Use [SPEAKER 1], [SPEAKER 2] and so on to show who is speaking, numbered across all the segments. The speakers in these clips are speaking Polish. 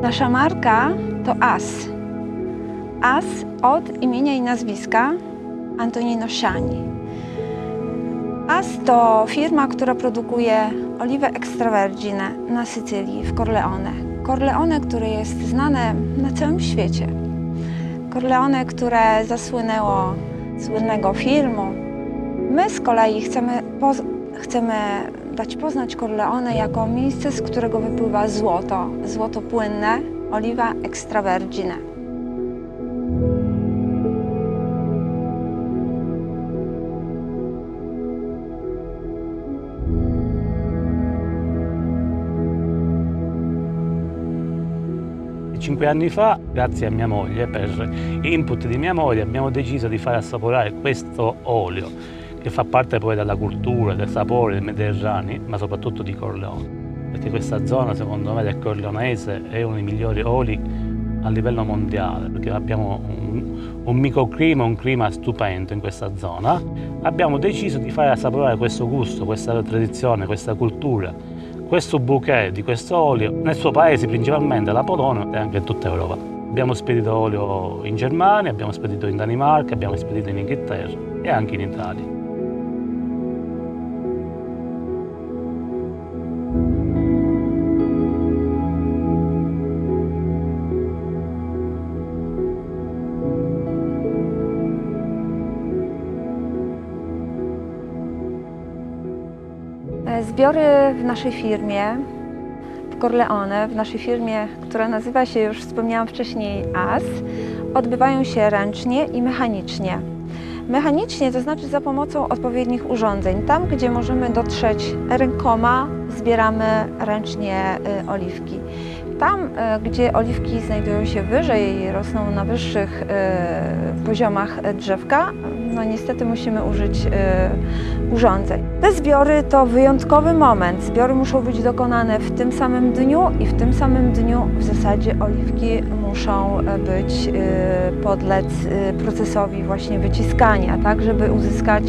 [SPEAKER 1] Nasza marka to AS. AS od imienia i nazwiska Antonino Siani. AS to firma, która produkuje oliwę extravergine na Sycylii, w Corleone. Corleone, które jest znane na całym świecie. Corleone, które zasłynęło słynnego filmu. My z kolei chcemy, chcemy dać poznać Corleone jako miejsce, z którego wypływa złoto, złoto płynne, oliwa extravergine.
[SPEAKER 2] Cinque anni fa, grazie a mia moglie, per input di mia moglie, abbiamo deciso di far assaporare questo olio, che fa parte poi della cultura, del sapore del Mediterraneo, ma soprattutto di Corleone. Perché questa zona, secondo me, del Corleonese è uno dei migliori oli a livello mondiale, perché abbiamo un, un microclima, un clima stupendo in questa zona. Abbiamo deciso di far assaporare questo gusto, questa tradizione, questa cultura, questo bouquet di questo olio nel suo paese, principalmente la Polonia e anche in tutta Europa. Abbiamo spedito olio in Germania, abbiamo spedito in Danimarca, abbiamo spedito in Inghilterra e anche in Italia.
[SPEAKER 1] Zbiory w naszej firmie, w Corleone, w naszej firmie, która nazywa się, już wspomniałam wcześniej, AS, odbywają się ręcznie i mechanicznie. Mechanicznie to znaczy za pomocą odpowiednich urządzeń. Tam, gdzie możemy dotrzeć rękoma, zbieramy ręcznie y, oliwki. Tam, y, gdzie oliwki znajdują się wyżej, rosną na wyższych y, poziomach drzewka, no niestety musimy użyć y, urządzeń. Te zbiory to wyjątkowy moment. Zbiory muszą być dokonane w tym samym dniu i w tym samym dniu w zasadzie oliwki muszą e, być, podlec procesowi właśnie wyciskania, tak żeby uzyskać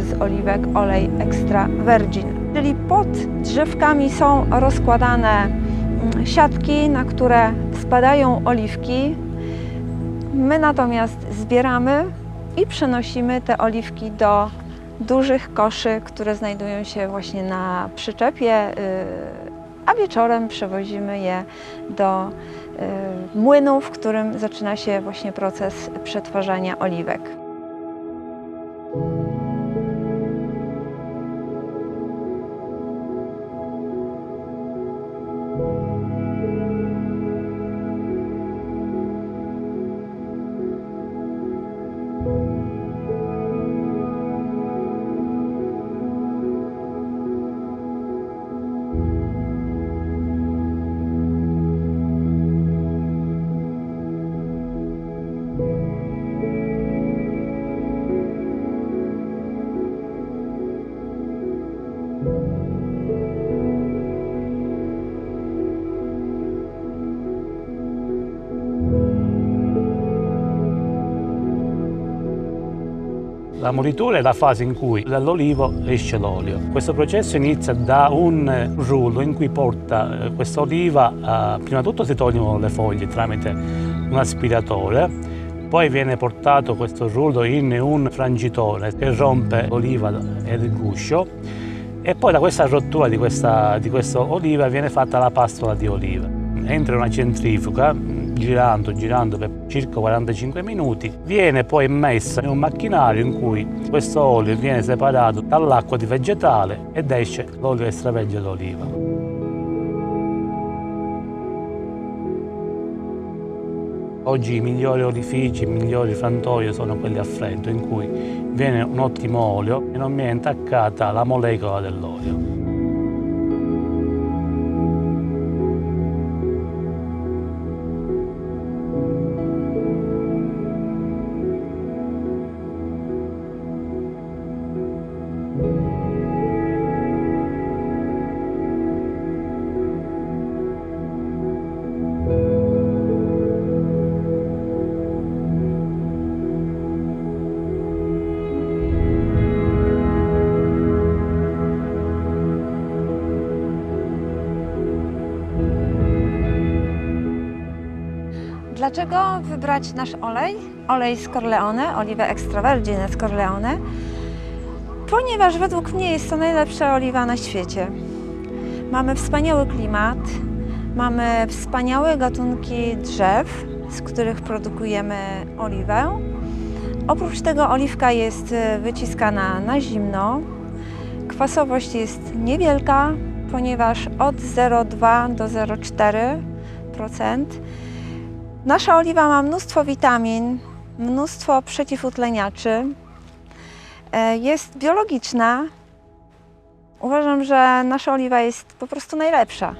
[SPEAKER 1] z oliwek olej extra virgin. Czyli pod drzewkami są rozkładane siatki, na które spadają oliwki. My natomiast zbieramy i przenosimy te oliwki do dużych koszy, które znajdują się właśnie na przyczepie, y, a wieczorem przewozimy je do y, młynu, w którym zaczyna się właśnie proces przetwarzania oliwek.
[SPEAKER 2] La molitura è la fase in cui dall'olivo esce l'olio. Questo processo inizia da un rullo in cui porta eh, questa oliva, eh, prima di tutto si togliono le foglie tramite un aspiratore, poi viene portato questo rullo in un frangitore che rompe l'oliva e il guscio e poi da questa rottura di questa, di questa oliva viene fatta la pastola di oliva. Entra una centrifuga girando, girando per circa 45 minuti, viene poi messa in un macchinario in cui questo olio viene separato dall'acqua di vegetale ed esce l'olio extravergine d'oliva. Oggi i migliori olifici, i migliori frantoi sono quelli a freddo, in cui viene un ottimo olio e non viene intaccata la molecola dell'olio.
[SPEAKER 1] Dlaczego wybrać nasz olej? Olej z Corleone, oliwę extra virgin z Corleone, ponieważ według mnie jest to najlepsza oliwa na świecie. Mamy wspaniały klimat, mamy wspaniałe gatunki drzew, z których produkujemy oliwę. Oprócz tego oliwka jest e, wyciskana na zimno. Kwasowość jest niewielka, ponieważ od 0,2 do 0,4%. Nasza oliwa ma mnóstwo witamin, mnóstwo przeciwutleniaczy. E, Jest biologiczna. Uważam, że nasza oliwa jest po prostu najlepsza.